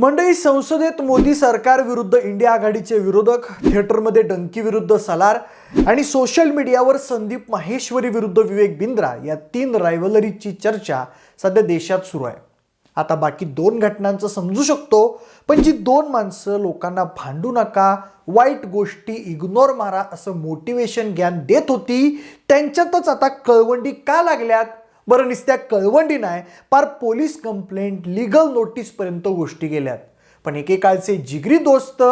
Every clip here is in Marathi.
मंडळी संसदेत मोदी सरकार विरुद्ध इंडिया आघाडीचे विरोधक थिएटरमध्ये डंकी विरुद्ध सलार आणि सोशल मीडियावर संदीप माहेश्वरी विरुद्ध विवेक बिंद्रा या तीन रायव्हलरीची चर्चा सध्या देशात सुरू आहे. आता बाकी दोन घटनांचं समजू शकतो पण जी दोन माणसं लोकांना भांडू नका वाईट गोष्टी इग्नोर मारा असं मोटिवेशन ज्ञान देत होती त्यांच्यातच आता कळवंडी का लागल्यात? बरं नुसत्या कळवंडी नाही पार पोलीस कंप्लेंट लिगल नोटीसपर्यंत गोष्टी गेल्यात. पण एकेकाळचे जिगरी दोस्त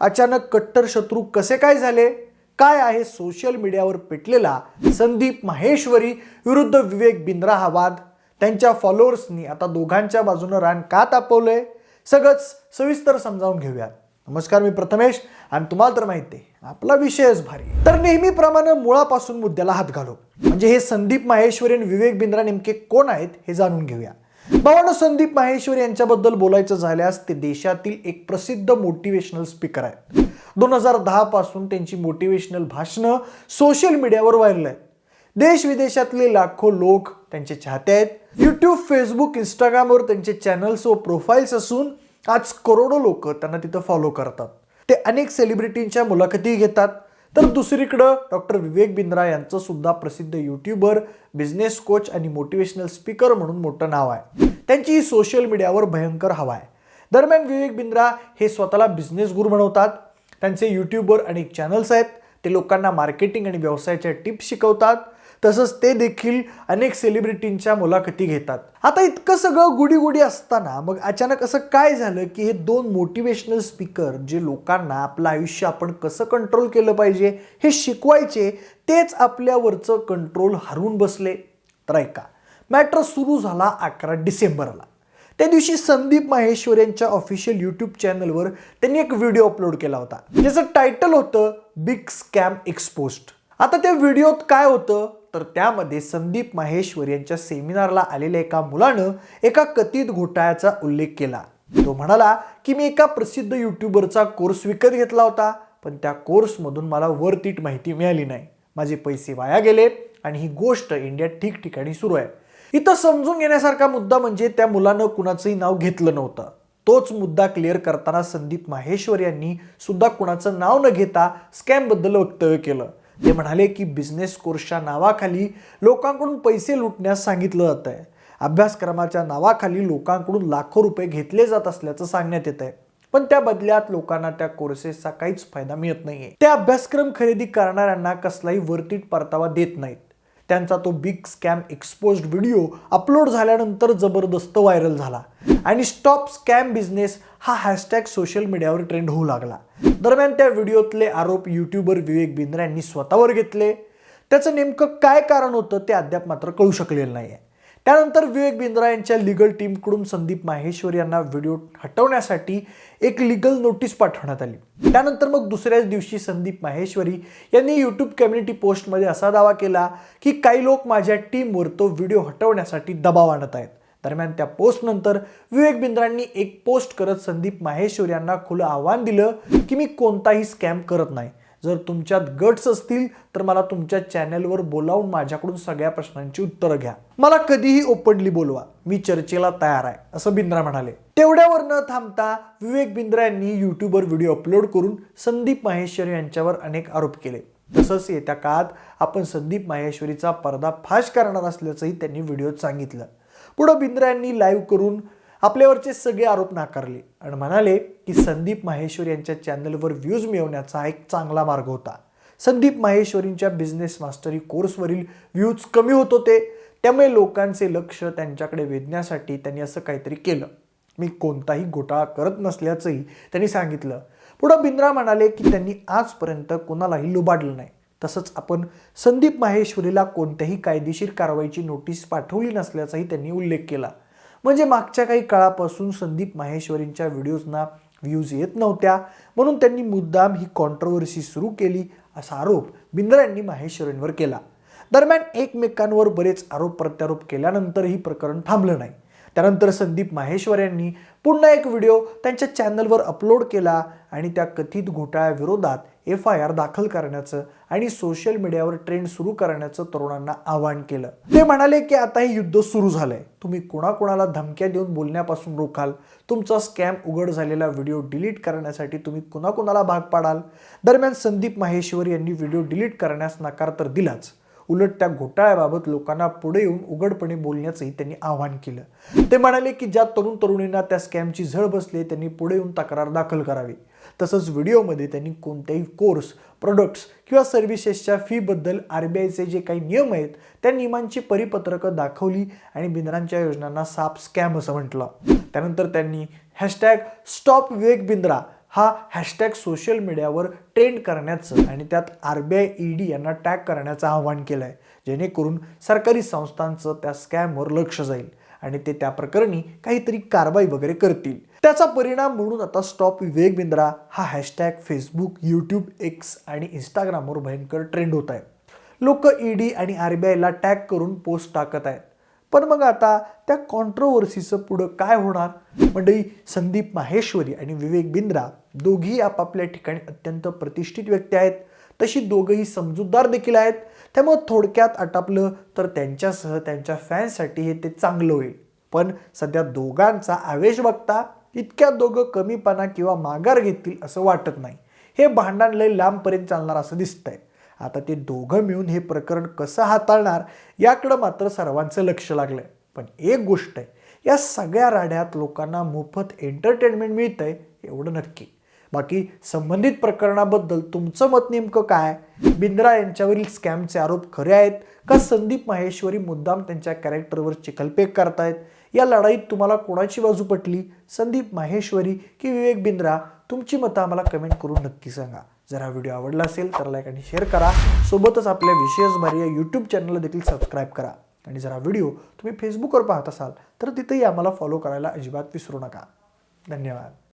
अचानक कट्टर शत्रू कसे काय झाले? काय आहे सोशल मीडियावर पेटलेला संदीप माहेश्वरी विरुद्ध विवेक बिंद्रा हा वाद त्यांच्या फॉलोअर्सनी आता दोघांच्या बाजूनं रान का तापवलंय? सगळंच सविस्तर समजावून घेऊयात. नमस्कार मी प्रथमेश आणि तुम्हाला तर माहिती आहे. आपला विषयच भारी. तर नेहमीप्रमाणे मुळापासून मुद्द्याला हात घालू. म्हणजे हे संदीप माहेश्वरी आणि विवेक बिंद्रा नेमके कोण आहेत हे जाणून घेऊया. भावानं संदीप माहेश्वरी यांच्याबद्दल बोलायचं झाल्यास ते देशातील एक प्रसिद्ध मोटिवेशनल स्पीकर आहेत. दोन हजार दहा पासून त्यांची मोटिवेशनल भाषणं सोशल मीडियावर व्हायरल आहेत. देश विदेशातले लाखो लोक त्यांचे चाहते आहेत. युट्यूब फेसबुक इंस्टाग्रामवर त्यांचे चॅनल्स व प्रोफाईल्स असून आज करोडो लोक त्यांना तिथं फॉलो करतात. ते अनेक सेलिब्रिटींच्या मुलाखती घेतात. तर दुसरीकडं डॉक्टर विवेक बिंद्रा यांचं सुद्धा प्रसिद्ध यूट्यूबर बिझनेस कोच आणि मोटिवेशनल स्पीकर म्हणून मोठं नाव आहे. त्यांची सोशल मीडियावर भयंकर हवा आहे. दरम्यान विवेक बिंद्रा हे स्वतःला बिझनेस गुरु म्हणवतात त्यांचे यूट्यूबवर अनेक चॅनल्स आहेत. ते लोकांना मार्केटिंग आणि व्यवसायाच्या टिप्स शिकवतात. तसंच ते देखील अनेक सेलिब्रिटींच्या मुलाखती घेतात. आता इतकं सगळं गुडीगुडी असताना मग अचानक असं काय झालं की हे दोन मोटिवेशनल स्पीकर जे लोकांना आपलं आयुष्य आपण कसं कंट्रोल केलं पाहिजे हे शिकवायचे तेच आपल्यावरचं कंट्रोल हरवून बसले? तर ऐका मॅटर सुरू झाला अकरा डिसेंबरला. त्या दिवशी संदीप माहेश्वर यांच्या ऑफिशियल यूट्यूब चॅनलवर त्यांनी एक व्हिडिओ अपलोड केला होता. ज्याचं टायटल होतं बिग स्कॅम एक्सपोस्ट आता त्या व्हिडिओत काय होतं? तर त्यामध्ये संदीप माहेश्वर यांच्या सेमिनारला आलेल्या एका मुलानं एका कथित घोटाळ्याचा उल्लेख केला. तो म्हणाला की मी एका प्रसिद्ध युट्यूबरचा कोर्स विकत घेतला होता पण त्या कोर्समधून मला वरतीट माहिती मिळाली नाही. माझे पैसे वाया गेले आणि ही गोष्ट इंडियात ठिकठिकाणी सुरू आहे. इथं समजून घेण्यासारखा मुद्दा म्हणजे त्या मुलानं कुणाचंही नाव घेतलं नव्हतं. तोच मुद्दा क्लिअर करताना संदीप माहेश्वर यांनी सुद्धा कुणाचं नाव न घेता स्कॅमबद्दल वक्तव्य केलं. ते म्हणाले की बिझनेस कोर्सच्या नावाखाली लोकांकडून पैसे लुटण्यास सांगितलं जात आहे. अभ्यासक्रमाच्या नावाखाली लोकांकडून लाखो रुपये घेतले जात असल्याचं सांगण्यात येत आहे. पण त्या बदल्यात लोकांना त्या कोर्सेसचा काहीच फायदा मिळत नाहीये. त्या अभ्यासक्रम खरेदी करणाऱ्यांना कसलाही वरतीट परतावा देत नाहीत. त्यांचा तो big scam exposed video upload झाल्यानंतर जबरदस्त व्हायरल झाला. आणि स्टॉप स्कॅम बिझनेस हा हॅशटॅग सोशल मीडियावर ट्रेंड होऊ लागला. दरम्यान त्या व्हिडिओतले आरोप युट्यूबर विवेक बिंद्रा यांनी स्वतःवर घेतले. त्याचं नेमकं काय कारण होतं ते अद्याप मात्र कळू शकलेलं नाही आहे त्यानंतर विवेक बिंद्रा यांच्या लिगल टीमकडून संदीप माहेश्वर यांना व्हिडिओ हटवण्यासाठी एक लिगल नोटीस पाठवण्यात आली. त्यानंतर मग दुसऱ्याच दिवशी संदीप माहेश्वरी यांनी यूट्यूब कम्युनिटी पोस्टमध्ये असा दावा केला की काही लोक माझ्या टीमवर तो व्हिडिओ हटवण्यासाठी दबाव आणत आहेत. दरम्यान त्या पोस्टनंतर विवेक बिंद्रांनी एक पोस्ट करत संदीप माहेश्वर यांना खुलं आव्हान दिलं की मी कोणताही स्कॅम करत नाही. जर तुमच्यात गट्स असतील तर मला तुमच्या चॅनलवर बोलावून माझ्याकडून सगळ्या प्रश्नांची उत्तरं घ्या. मला कधीही ओपनली बोलवा. मी चर्चेला तयार आहे असं बिंद्रा म्हणाले. तेवढ्यावर न थांबता विवेक बिंद्रा यांनी युट्यूबवर व्हिडिओ अपलोड करून संदीप माहेश्वरी यांच्यावर अनेक आरोप केले. तसंच येत्या काळात आपण संदीप माहेश्वरीचा पर्दाफाश करणार असल्याचंही त्यांनी व्हिडिओत सांगितलं. पुढं बिंद्रा यांनी लाईव्ह करून आपल्यावरचे सगळे आरोप नाकारले आणि म्हणाले की संदीप माहेश्वर यांच्या चॅनलवर व्ह्यूज मिळवण्याचा हा एक चांगला मार्ग होता. संदीप माहेश्वरींच्या बिझनेस मास्टरी कोर्सवरील व्ह्यूज कमी होत होते. त्यामुळे लोकांचे लक्ष त्यांच्याकडे वेधण्यासाठी त्यांनी असं काहीतरी केलं. मी कोणताही घोटाळा करत नसल्याचंही त्यांनी सांगितलं. पुढं बिंद्रा म्हणाले की त्यांनी आजपर्यंत कोणालाही लुबाडलं नाही. तसंच आपण संदीप माहेश्वरीला कोणत्याही कायदेशीर कारवाईची नोटीस पाठवली नसल्याचाही त्यांनी उल्लेख केला. म्हणजे मागच्या काही काळापासून संदीप माहेश्वरींच्या व्हिडिओजना व्ह्यूज येत नव्हत्या. म्हणून त्यांनी मुद्दाम ही कॉन्ट्रोवर्सी सुरू केली असा आरोप बिंद्रा यांनी माहेश्वरींवर केला. दरम्यान एकमेकांवर बरेच आरोप प्रत्यारोप केल्यानंतर ही प्रकरण थांबलं नाही. त्यानंतर संदीप माहेश्वर यांनी पुन्हा एक व्हिडिओ त्यांच्या चॅनलवर अपलोड केला आणि त्या कथित घोटाळ्याविरोधात एफ आय आर दाखल करण्याचं आणि सोशल मीडियावर ट्रेंड सुरू करण्याचं तरुणांना आवाहन केलं. ते म्हणाले की आता हे युद्ध सुरू झालंय. तुम्ही कोणाकोणाला धमक्या देऊन बोलण्यापासून रोखाल? तुमचा स्कॅम उघड झालेला व्हिडिओ डिलीट करण्यासाठी तुम्ही कुणाकुणाला भाग पाडाल? दरम्यान संदीप माहेश्वर यांनी व्हिडिओ डिलीट करण्यास नकार तर दिलाच. उलट त्या घोटाळ्याबाबत लोकांना पुढे येऊन उघडपणे बोलण्याचंही त्यांनी आवाहन केलं. ते म्हणाले की ज्या तरुण तरुणींना त्या स्कॅमची झळ बसले त्यांनी पुढे येऊन तक्रार दाखल करावी. तसंच व्हिडिओमध्ये त्यांनी कोणत्याही कोर्स प्रोडक्ट्स किंवा सर्व्हिसेसच्या फीबद्दल आर बी आयचे जे काही नियम आहेत त्या नियमांची परिपत्रकं दाखवली आणि बिंद्रांच्या योजनांना साप स्कॅम असं म्हटलं. त्यानंतर त्यांनी हॅशटॅग स्टॉप विवेक बिंद्रा हा हॅशटॅग सोशल मीडियावर ट्रेंड करण्याचं आणि त्यात R B I E D यांना टॅग करण्याचं आवाहन केलं आहे जेणेकरून सरकारी संस्थांचं त्या स्कॅमवर लक्ष जाईल आणि ते त्या प्रकरणी काहीतरी कारवाई वगैरे करतील. त्याचा परिणाम म्हणून आता स्टॉप विवेक बिंद्रा हा हॅशटॅग फेसबुक यूट्यूब एक्स आणि इंस्टाग्रामवर भयंकर ट्रेंड होत आहे. लोक ईडी आणि आर बी आयला टॅग करून पोस्ट टाकत आहेत. पण मग आता त्या कॉन्ट्रोवर्सीचं पुढं काय होणार? मंडळी संदीप माहेश्वरी आणि विवेक बिंद्रा दोघी आपापल्या ठिकाणी अत्यंत प्रतिष्ठित व्यक्ती आहेत. तशी दोघंही समजूतदार देखील आहेत. त्यामुळं थोडक्यात आटापलं तर त्यांच्यासह त्यांच्या फॅन्ससाठी हे ते चांगलं होईल. पण सध्या दोघांचा आवेश बघता इतक्या दोघं कमीपणा किंवा माघार घेतील असं वाटत नाही. हे भांडण लय लांबपर्यंत चालणार असं दिसतंय. आता ते दोघं मिळून हे प्रकरण कसं हाताळणार याकडं मात्र सर्वांचं लक्ष लागलंय. पण एक गोष्ट आहे या सगळ्या राड्यात लोकांना मोफत एंटरटेनमेंट मिळतंय एवढं नक्की. बाकी संबंधित प्रकरणाबद्दल तुमचं मत नेमकं काय? बिंद्रा यांच्यावरील स्कॅमचे आरोप खरे आहेत का? संदीप माहेश्वरी मुद्दाम त्यांच्या कॅरेक्टरवर चिखलपेक करतायत? या लढाईत तुम्हाला कोणाची बाजू पटली? संदीप माहेश्वरी की विवेक बिंद्रा? तुमची मतं आम्हाला कमेंट करून नक्की सांगा. जर हा व्हिडिओ आवडला असेल तर लाईक आणि शेअर करा. सोबतच आपल्या विशेष भारी या यूट्यूब चॅनलला देखील सबस्क्राईब करा. आणि जर हा व्हिडिओ तुम्ही फेसबुकवर पाहत असाल तर तिथेही आम्हाला फॉलो करायला अजिबात विसरू नका. धन्यवाद.